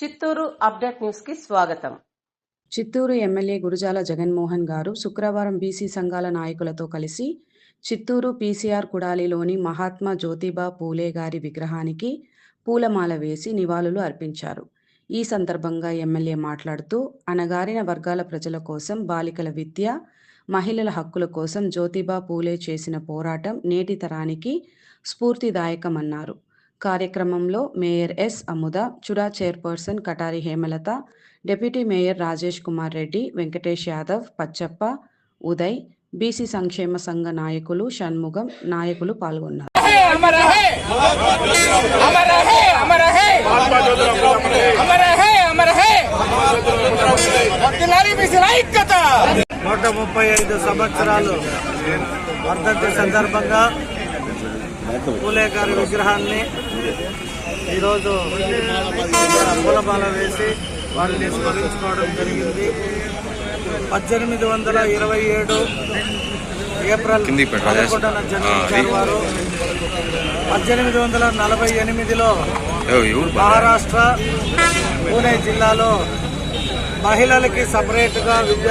Chittoor update న్యూస్కి స్వాగతం. Chittoor MLA Gurujala Jaganmohan గారు శుక్రవారం బీసీ సంఘాల నాయకులతో కలిసి చిత్తూరు పీసీఆర్ కుడాలిలోని మహాత్మా జ్యోతిబా పూలే గారి విగ్రహానికి పూలమాల వేసి నివాళులు అర్పించారు. ఈ సందర్భంగా ఎమ్మెల్యే మాట్లాడుతూ అణగారిన వర్గాల ప్రజల కోసం బాలికల విద్య మహిళల హక్కుల కోసం జ్యోతిబా పూలే చేసిన పోరాటం నేటి తరానికి స్ఫూర్తిదాయకమన్నారు. కార్యక్రమంలో mayor S Amuda Chura chairperson Katari Hemalatha deputy mayor Rajesh Kumar Reddy Venkatesh Yadav Pachappa Uday BC సంక్షేమ సంఘ నాయకులు షణ్ముఖం నాయకులు పాల్గొన్నారు. నూట ముప్పై ఐదు సంవత్సరాలు వర్ధంతి సందర్భంగా పూలే గారి విగ్రహాన్ని ఈరోజు పూలమాల వేసి వారిని స్మరించుకోవడం జరిగింది. పద్దెనిమిది వందల ఇరవై ఏడు ఏప్రిల్ పదకొండున జన్మించారు వారు. పద్దెనిమిది వందల నలభై ఎనిమిదిలో మహారాష్ట్ర పూణే జిల్లాలో మహిళలకి సపరేట్గా విద్య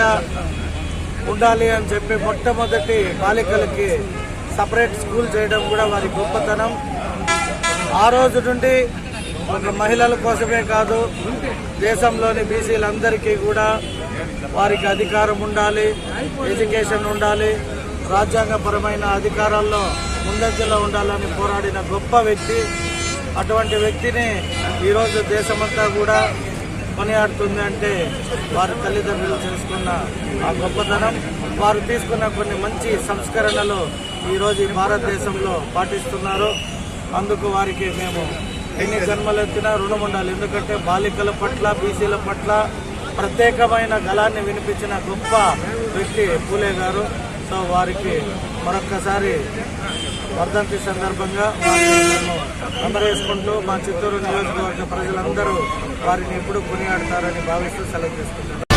ఉండాలి అని చెప్పి మొట్టమొదటి బాలికలకి సపరేట్ స్కూల్ చేయడం కూడా వారి గొప్పతనం. ఆ రోజు నుండి ఒక మహిళల కోసమే కాదు దేశంలోని బీసీలందరికీ కూడా వారికి అధికారం ఉండాలి ఎడ్యుకేషన్ ఉండాలి రాజ్యాంగపరమైన అధికారాల్లో ముందంజలో ఉండాలని పోరాడిన గొప్ప వ్యక్తి. అటువంటి వ్యక్తిని ఈరోజు దేశమంతా కూడా కొనియాడుతుంది అంటే వారి తల్లిదండ్రులు చేసుకున్న ఆ గొప్పతనం వారు తీసుకున్న కొన్ని మంచి సంస్కరణలు ఈరోజు భారతదేశంలో పాటిస్తున్నారు. అందుకు వారికి మేము ఎన్ని జన్మలు ఎత్తినా రుణం ఉండాలి. ఎందుకంటే బాలికల పట్ల బీసీల పట్ల ప్రత్యేకమైన గలాన్ని వినిపించిన గొప్ప వ్యక్తి పూలే గారు. సో వారికి మరొక్కసారి వర్ధంతి సందర్భంగా అందరేసుకుంటూ మా చిత్తూరు నియోజకవర్గ ప్రజలందరూ వారిని ఎప్పుడు కొనియాడతారని భావిస్తూ సెలవు తీసుకుంటున్నాం.